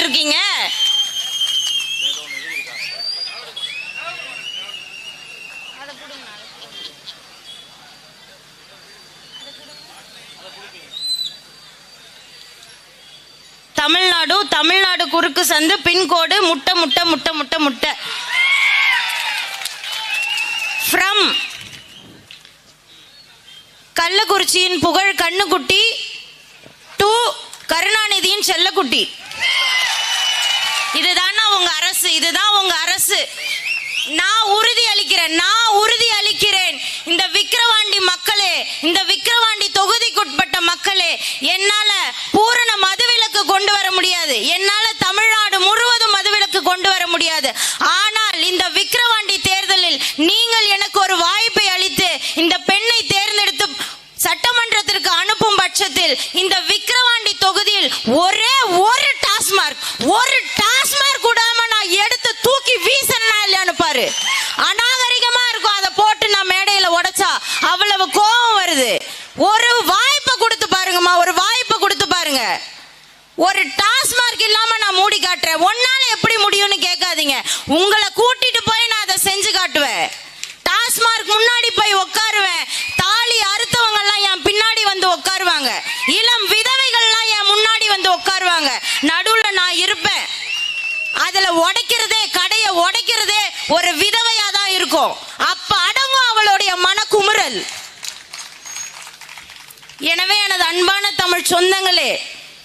இருக்கீங்க? தமிழ்நாடு தமிழ்நாடு குறுக்கு சந்து பின்கோடு முட்டை முட்டை முட்டை முட்டை முட்டை. ஃப்ரம் கள்ளக்குறிச்சியின் புகழ் கண்ணுக்குட்டி டு கருணாநிதியின் செல்லக்குட்டி. இதுதானா உங்க அரசு? இதுதான் உங்க அரசு. நான் உறுதி அளிக்கிறேன் நான் உறுதி அளிக்கிறேன். இந்த விக்கிரவாண்டி மக்களே இந்த விக்கிரவாண்டி தொகுதிக்குட்பட்ட மக்களே என்னால பூரண மதுவிலக்கு கொண்டு வர முடியாது. என்னால தமிழ்நாடு முழுவதும் மதுவிலக்கு கொண்டு வர முடியாது. ஆனால் இந்த விக்கிரவாண்டி தேர்தலில் நீங்கள் எனக்கு ஒரு வாய்ப்பை அளித்து இந்த பெண்ணை தேர்ந்தெடுத்து சட்டமன்றத்திற்கு அனுப்பும் பட்சத்தில் இந்த விக்கிரவாண்டி தொகுதியில் ஒரே ஒரு டாஸ்மார்க் ஒரு டாஸ்மார்க் கூடாம நான் எடுத்து தூக்கி வீசனா இல்லையான்னு பாரு அநாகரிகமா இருக்கும் அதை போட்டு நான் மேடையில உடைச்சா அவ்வளவு கோபம் வருது ஒரு வாய்ப்பை கொடுத்து பாருங்கம்மா ஒரு வாய்ப்பை கொடுத்து பாருங்க. ஒரு டாஸ்மார்க் இல்லாம நான் மூடி காட்டுறேன். ஒன்னால எப்படி முடியும்னு கேட்காதீங்க. உங்களை கூட்டிட்டு போய் நான் அதை செஞ்சு காட்டுவேன். டாஸ்மார்க் முன்னாடி போய் உட்காருவேன் தாலி அறுத்தவங்க எல்லாம் என் பின்னாடி வந்து உட்காருவாங்க இளம் விதவைகள்லாம் என் முன்னாடி வந்து உட்காருவாங்க நடுவுல நான் இருப்பேன். அதுல உடைக்கிறதே கடைய உடைக்கிறதே ஒரு விதவையா தான் இருக்கும். அப்ப அடங்கும் அவளுடைய மனக்குமுறல். எனவே எனது அன்பான தமிழ் சொந்தங்களே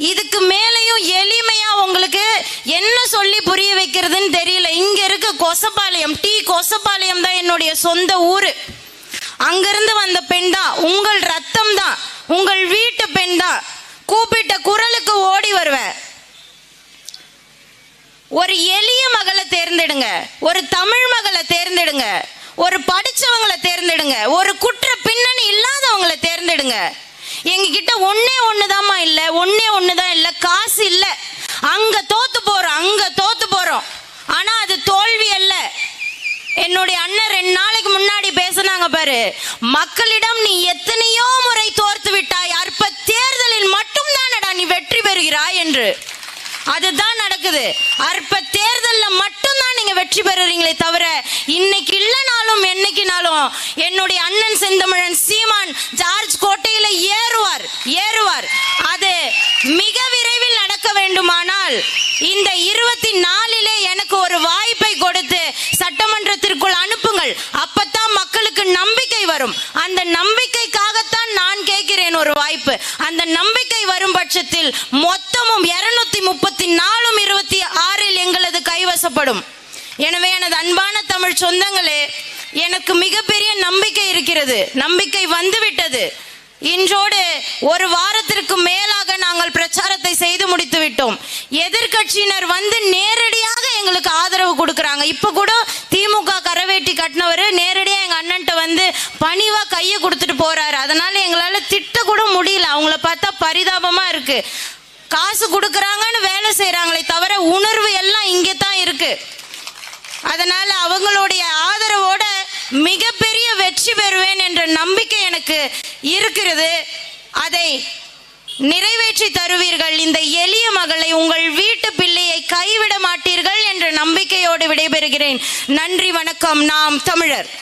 இதுக்கு மேலேயும் எளிமையா உங்களுக்கு என்ன சொல்லி புரிய வைக்கிறதுன்னு தெரியல. இங்க இருக்க கொசப்பாளையம் டி கொசப்பாளையம் தான் என்னுடைய சொந்த ஊரு. அங்கிருந்து வந்த பெண் தான் உங்கள் ரத்தம் தான் உங்கள் வீட்டு பெண் தான். கூப்பிட்ட குரலுக்கு ஓடி வருவேன். ஒரு எளிய மகளை தேர்ந்தெடுங்க ஒரு தமிழ் மகளை தேர்ந்தெடுங்க ஒரு படிச்சவங்களை தேர்ந்தெடுங்க ஒரு குற்ற பின்னணி இல்லாதவங்களை தேர்ந்தெடுங்க எங்ககிட்ட ஒன்னே ஒண்ணுதாம்மா இல்ல ஒன்னே ஒண்ணுதான் இல்ல காசு இல்ல. அங்க தோத்து போறோம் அங்க தோத்து போறோம். ஆனா அது தோல்வி அல்ல. என்னுடைய அண்ணன் ரெண்டு நாளைக்கு முன்னாடி பேசினாங்க பாரு மக்களிடம் நீ எத்தனையோ முறை தோர்த்து விட்டாய் அற்ப தேர்தலில் மட்டும் தானடா நீ வெற்றி பெறுகிறாய் என்று. அதுதான் நடக்குது. அற்ப தேர்தலில் மட்டும்தான் நீங்க வெற்றி பெறுறீங்களே தவிர இன்னைக்கு இல்ல இருந்தாலும் என்னுடைய அண்ணன் செந்தமிழன் சீமான் ஜார்ஜ் கோட்டையில ஏறுவார் ஏறுவார். அது மிக விரைவில் நடக்க வேண்டுமானால் இந்த இருபத்தி நாலிலே எனக்கு ஒரு வாய்ப்பை கொடுத்து சட்டமன்றத்திற்குள் அனுப்புங்கள். அப்பத்தான் மக்களுக்கு நம்பிக்கை வரும். அந்த நம்பிக்கைக்காகத்தான் நான் கேட்கிறேன் ஒரு வாய்ப்பு. அந்த நம்பிக்கை வரும் பட்சத்தில் மொத்தமும் இருநூத்தி முப்பத்தி நாலும் இருபத்தி ஆறில் எங்களது கைவசப்படும். எனவே எனது அன்பான தமிழ் சொந்தங்களே எனக்கு மிகப்பெரிய நம்பிக்கை இருக்கிறது. நம்பிக்கை வந்துவிட்டது. இன்றோடு ஒரு வாரத்திற்கு மேலாக நாங்கள் பிரச்சாரத்தை செய்து முடித்து விட்டோம். எதிர்க்கட்சியினர் வந்து நேரடியாக எங்களுக்கு ஆதரவு கொடுக்குறாங்க. இப்போ கூட திமுக கரவேட்டி கட்டினவர் நேரடியாக எங்கள் அண்ணன்ட்ட வந்து பணிவாக கையை கொடுத்துட்டு போறாரு. அதனால எங்களால் திட்ட கூட முடியல. அவங்கள பார்த்தா பரிதாபமாக இருக்கு. காசு கொடுக்குறாங்கன்னு வேலை செய்கிறாங்களே தவிர உணர்வு எல்லாம் இங்கே தான் இருக்குது அதனால அவங்களுடைய ஆதரவோட மிகப்பெரிய வெற்றி பெறுவேன் என்ற நம்பிக்கை எனக்கு இருக்கிறது. அதை நிறைவேற்றி தருவீர்கள். இந்த எளிய மகளை உங்கள் வீட்டு பிள்ளையை கைவிட மாட்டீர்கள் என்ற நம்பிக்கையோடு விடைபெறுகிறேன். நன்றி வணக்கம். நாம் தமிழர்.